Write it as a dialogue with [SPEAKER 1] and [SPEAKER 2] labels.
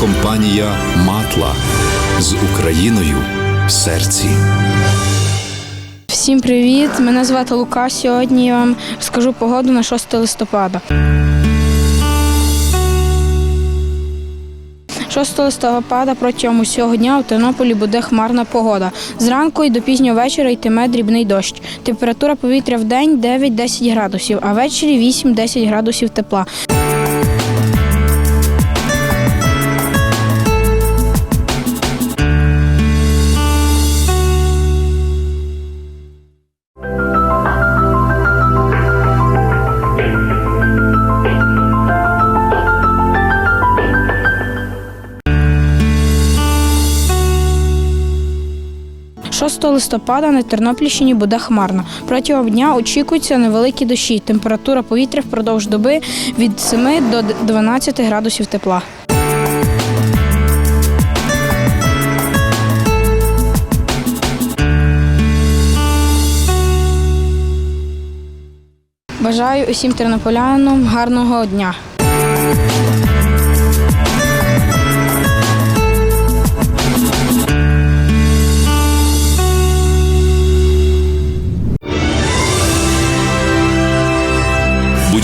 [SPEAKER 1] компанія Матла з Україною в серці.
[SPEAKER 2] Всім привіт! Мене звати Лука. Сьогодні я вам скажу погоду на 6 листопада. 6 листопада протягом усього дня у Тернополі буде хмарна погода. Зранку і до пізнього вечора йтиме дрібний дощ. Температура повітря в день 9-10 градусів, а ввечері 8-10 градусів тепла. – 6 листопада на Тернопільщині буде хмарно. Протягом дня очікуються невеликі дощі. Температура повітря впродовж доби від 7 до 12 градусів тепла. Бажаю усім тернополянам гарного дня.